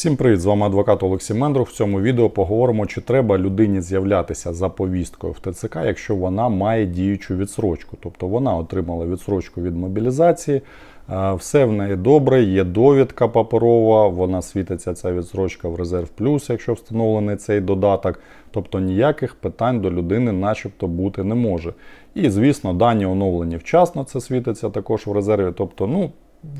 Всім привіт! З вами адвокат Олексій Мендрух. В цьому відео поговоримо, чи треба людині з'являтися за повісткою в ТЦК, якщо вона має діючу відсрочку. Тобто вона отримала відсрочку від мобілізації, е, все в неї добре, є довідка паперова, вона світиться ця відсрочка в резерв плюс, якщо встановлений цей додаток. Тобто ніяких питань до людини, начебто, бути не може. І, звісно, дані оновлені вчасно, це світиться також в резерві. Тобто, ну,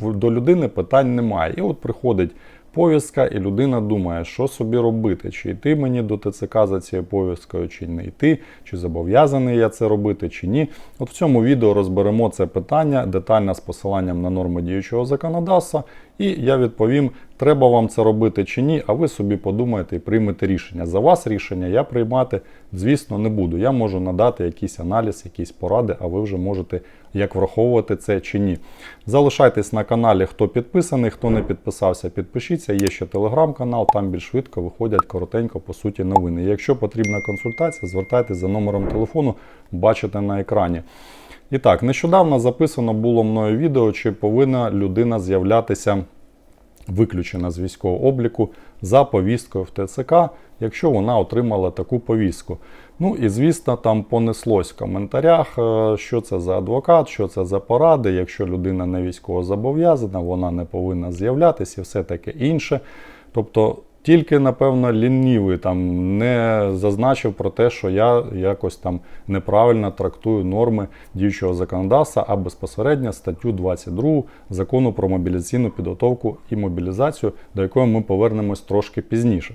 до людини питань немає. І от приходить повістка, і людина думає, що собі робити, чи йти мені до ТЦК за цією повісткою, чи не йти, чи зобов'язаний я це робити, чи ні. От в цьому відео розберемо це питання детально з посиланням на норми діючого законодавства, і я відповім, треба вам це робити чи ні, а ви собі подумаєте і приймете рішення. За вас рішення я приймати, звісно, не буду. Я можу надати якийсь аналіз, якісь поради, а ви вже можете як враховувати це чи ні. Залишайтесь на каналі, хто підписаний, хто не підписався, підпишіться. Є ще телеграм-канал, там більш швидко виходять коротенько по суті новини. Якщо потрібна консультація, звертайтесь за номером телефону, бачите на екрані. І так, нещодавно записано було мною відео, чи повинна людина з'являтися виключена з військового обліку за повісткою в ТЦК, якщо вона отримала таку повістку. Ну і звісно, там понеслось в коментарях, е, що це за адвокат, що це за поради. Якщо людина не військово зобов'язана, вона не повинна з'являтися і все таке інше. Тобто тільки, напевно, лінівий там не зазначив про те, що я якось там неправильно трактую норми діючого законодавства, а безпосередньо статтю 22 закону про мобілізаційну підготовку і мобілізацію, до якої ми повернемось трошки пізніше.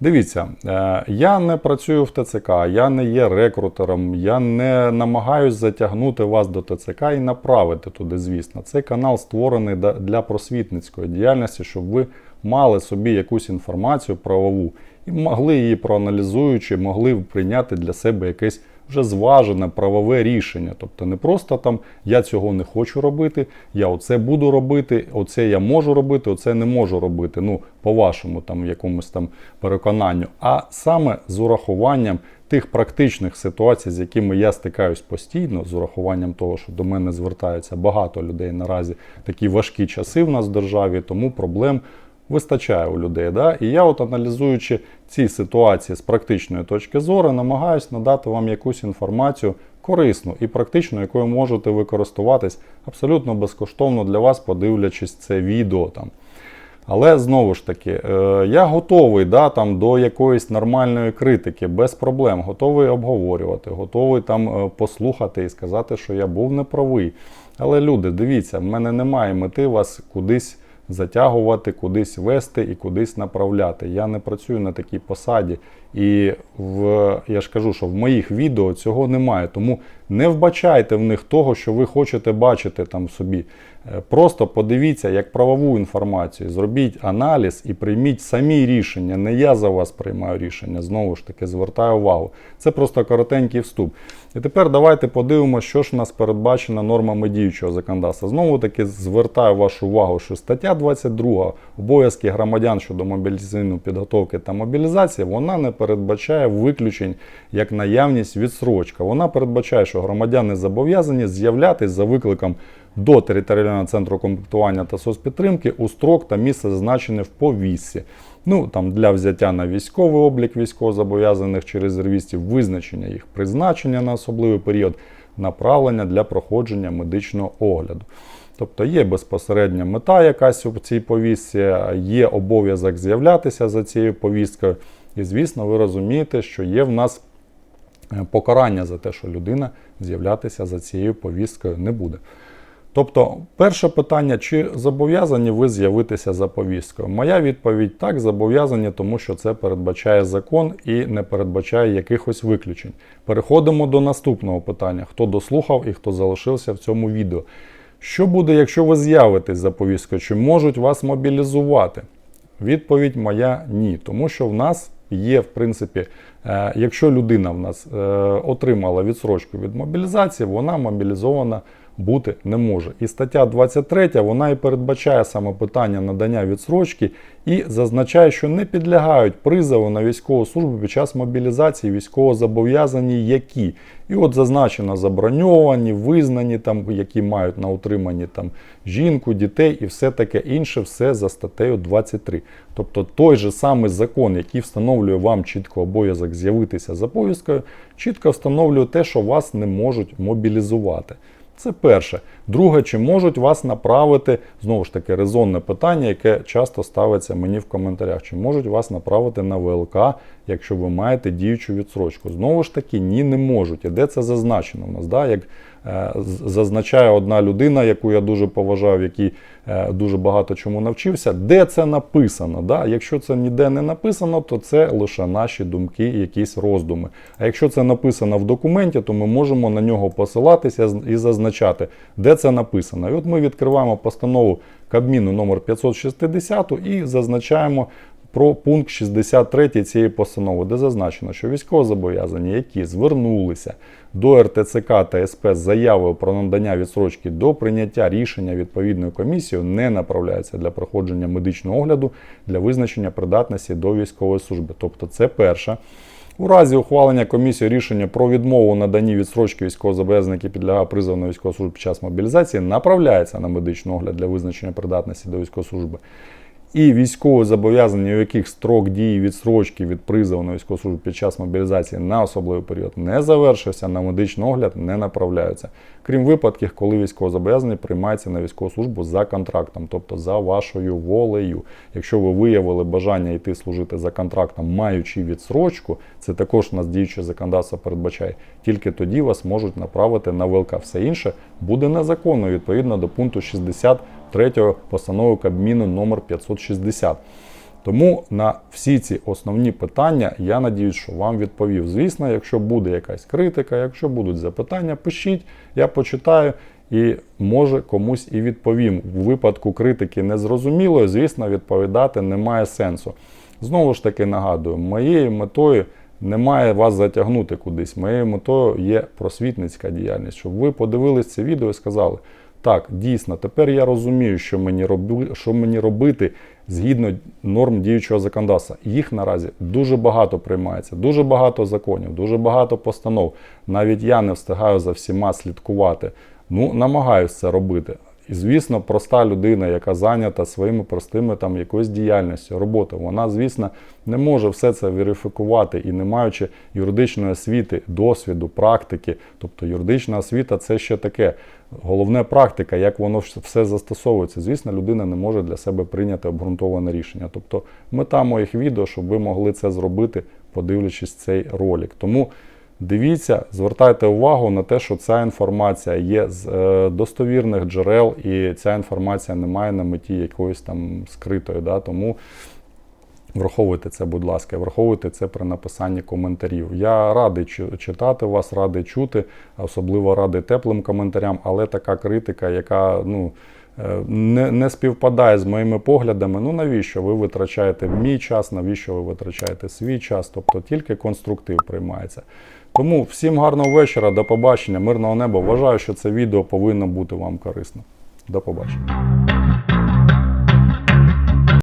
Дивіться, е, я не працюю в ТЦК, я не є рекрутером, я не намагаюсь затягнути вас до ТЦК і направити туди, звісно. Цей канал створений для просвітницької діяльності, щоб ви мали собі якусь інформацію правову і могли її проаналізуючи, могли прийняти для себе якесь вже зважене правове рішення. Тобто не просто там я цього не хочу робити, я оце буду робити, оце я можу робити, оце не можу робити. Ну, по вашому там якомусь там переконанню, а саме з урахуванням тих практичних ситуацій, з якими я стикаюсь постійно, з урахуванням того, що до мене звертаються багато людей наразі такі важкі часи в нас в державі, тому проблем вистачає у людей. Да? І я, от аналізуючи ці ситуації з практичної точки зору, намагаюся надати вам якусь інформацію корисну і практичну, якою можете використовуватись абсолютно безкоштовно для вас, подивлячись це відео там. Але знову ж таки, е, я готовий да, там, до якоїсь нормальної критики, без проблем, готовий обговорювати, готовий там е, послухати і сказати, що я був неправий. Але люди, дивіться, в мене немає мети вас кудись затягувати, кудись вести і кудись направляти. Я не працюю на такій посаді. І в, я ж кажу, що в моїх відео цього немає. Тому не вбачайте в них того, що ви хочете бачити там собі. Е, Просто подивіться як правову інформацію, зробіть аналіз і прийміть самі рішення. Не я за вас приймаю рішення, знову ж таки, звертаю увагу. Це просто коротенький вступ. І тепер давайте подивимося, що ж у нас передбачено нормами діючого законодавства. Знову таки звертаю вашу увагу, що стаття 22 обов'язки громадян щодо мобілізаційної підготовки та мобілізації, вона не передбачає виключень як наявність відсрочка. Вона передбачає, що громадяни зобов'язані з'являтись за викликом до територіального центру комплектування та соцпідтримки у строк та місце зазначене в повісці. Ну там для взяття на військовий облік військовозобов'язаних чи резервістів, визначення їх призначення на особливий період, направлення для проходження медичного огляду. Тобто є безпосередня мета якась у цій повістці, є обов'язок з'являтися за цією повісткою. І звісно, ви розумієте, що є в нас е, покарання за те, що людина з'являтися за цією повісткою не буде. Тобто, перше питання, чи зобов'язані ви з'явитися за повісткою? Моя відповідь так, зобов'язані, тому що це передбачає закон і не передбачає якихось виключень. Переходимо до наступного питання: хто дослухав і хто залишився в цьому відео. Що буде, якщо ви з'явитесь за повісткою? Чи можуть вас мобілізувати? Відповідь моя ні, тому що в нас є, в принципі, е, якщо людина в нас е, отримала відсрочку від мобілізації, вона мобілізована бути не може. І стаття 23 вона і передбачає саме питання надання відсрочки і зазначає, що не підлягають призову на військову службу під час мобілізації військовозобов'язані, які. І от зазначено заброньовані, визнані, там, які мають на утриманні там, жінку, дітей і все таке інше, все за статтею 23. Тобто той же самий закон, який встановлює вам чітко обов'язок з'явитися за повісткою, чітко встановлює те, що вас не можуть мобілізувати. Це перше. Друге, чи можуть вас направити, знову ж таки, резонне питання, яке часто ставиться мені в коментарях, чи можуть вас направити на ВЛК, якщо ви маєте діючу відсрочку? Знову ж таки, ні, не можуть. І де це зазначено у нас? Да? Як зазначає одна людина, яку я дуже поважав, який е, дуже багато чому навчився, де це написано? Да? Якщо це ніде не написано, то це лише наші думки, якісь роздуми. А якщо це написано в документі, то ми можемо на нього посилатися і зазначати, де це написано. І от ми відкриваємо постанову Кабміну номер 560 і зазначаємо про пункт 63 цієї постанови, де зазначено, що військовозобов'язані, які звернулися до РТЦК та СП з заявою про надання відсрочки до прийняття рішення відповідною комісією, не направляються для проходження медичного огляду для визначення придатності до військової служби. Тобто, це перше. У разі ухвалення комісією рішення про відмову наданні відсрочки військовозобов'язаних, які підлягає призову на військову службу під час мобілізації, направляється на медичний огляд для визначення придатності до військової служби. І військові зобов'язані, у яких строк дії відсрочки від призову на військову службу під час мобілізації на особливий період не завершився, на медичний огляд не направляються. Крім випадків, коли військовозобов'язаний приймається на військову службу за контрактом, тобто за вашою волею. Якщо ви виявили бажання йти служити за контрактом, маючи відсрочку, це також нас діюче законодавство передбачає. Тільки тоді вас можуть направити на ВЛК. Все інше буде незаконно відповідно до пункту 63 постанови Кабміну номер 560. Тому на всі ці основні питання я надіюсь, що вам відповів. Звісно, якщо буде якась критика, якщо будуть запитання, пишіть, я почитаю і може комусь і відповім. У випадку критики незрозумілої, звісно, відповідати немає сенсу. Знову ж таки нагадую, моєю метою немає вас затягнути кудись. Моєю метою є просвітницька діяльність, щоб ви подивились це відео і сказали. Так, дійсно, тепер я розумію, що мені, роби, що мені робити згідно норм діючого законодавства. Їх наразі дуже багато приймається, дуже багато законів, дуже багато постанов. Навіть я не встигаю за всіма слідкувати. Ну, намагаюся це робити. І звісно, проста людина, яка зайнята своїми простими там якоюсь діяльністю, роботою, вона, звісно, не може все це верифікувати і не маючи юридичної освіти, досвіду, практики. Тобто юридична освіта це ще таке. Головне практика, як воно все застосовується. Звісно, людина не може для себе прийняти обґрунтоване рішення. Тобто мета моїх відео, щоб ви могли це зробити, подивлячись цей ролик. Тому Дивіться, звертайте увагу на те, що ця інформація є з е, достовірних джерел, і ця інформація не має на меті якоїсь там скритої. Да? Тому враховуйте це, будь ласка, враховуйте це при написанні коментарів. Я радий читати вас, радий чути, особливо радий теплим коментарям, але така критика, яка ну, е, не, не співпадає з моїми поглядами. Ну навіщо ви витрачаєте мій час, навіщо ви витрачаєте свій час? Тобто тільки конструктив приймається. Тому всім гарного вечора, до побачення, мирного неба. Вважаю, що це відео повинно бути вам корисно. До побачення.